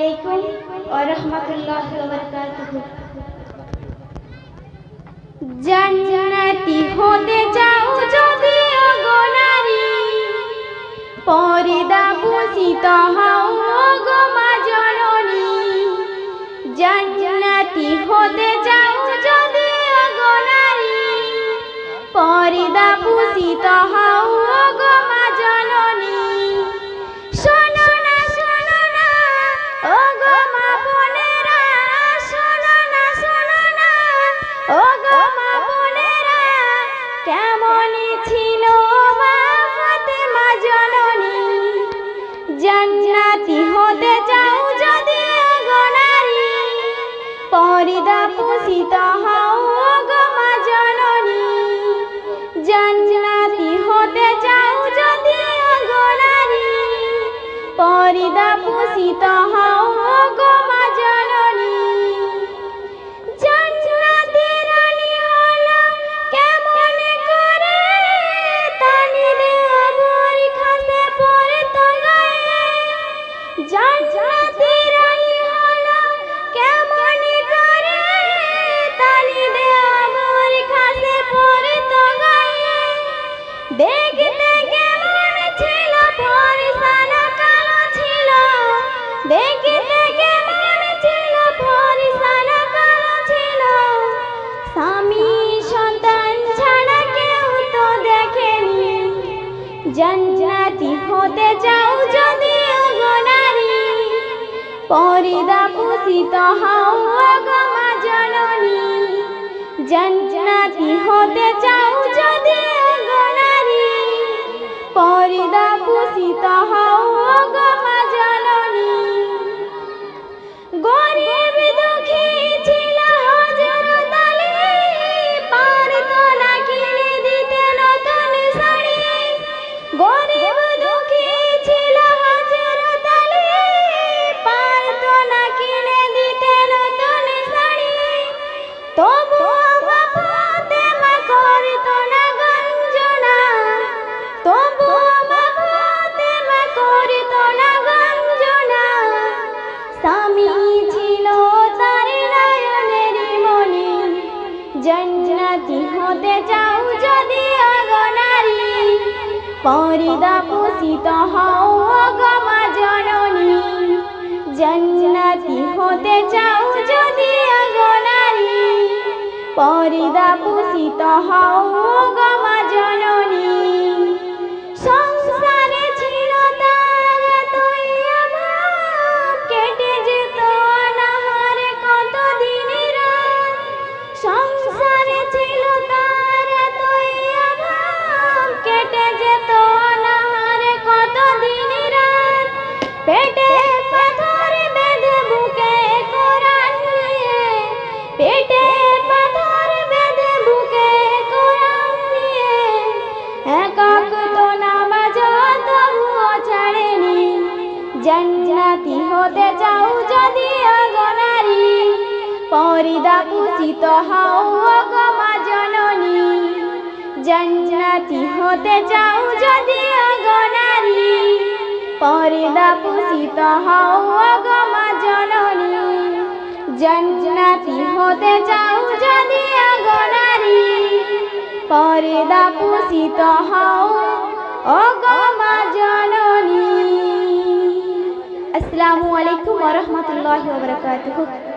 আলাইকুম ওয়া রাহমাতুল্লাহি ওয়া বারাকাতুহু। জান্নাতি হতে চাও যদি অগনারী পরিদা পুষিত হও গো মা জননী। জান্নাতি হতে চাও যদি পরিদা হও পরিদা পুষিত হও গো জননী। জান্নাতি হতে চাও যদি পরিদা পুষিত হও হতে চাও যদি গনারি পরিদা পুষিত হও আগমা জননী। জান্নাতি হতে চাও যদি পরিদা পুষিত হও গমা জননী। জন্নাতি হতে চাও যদি অগনারী পরিদা পুষিত হও গমা জননী। জান্নাতি হতে চাও যদি অগনারী পরিদা পুষিত হও গমা জননী। জান্নাতি হতে চাও যদি অগনারী পরিদা পুষিত হও গমা জননী। জান্নাতি হতে চাও যদি অগনারী পরিদা পুষিত হও জননী আসসালামু আলাইকুম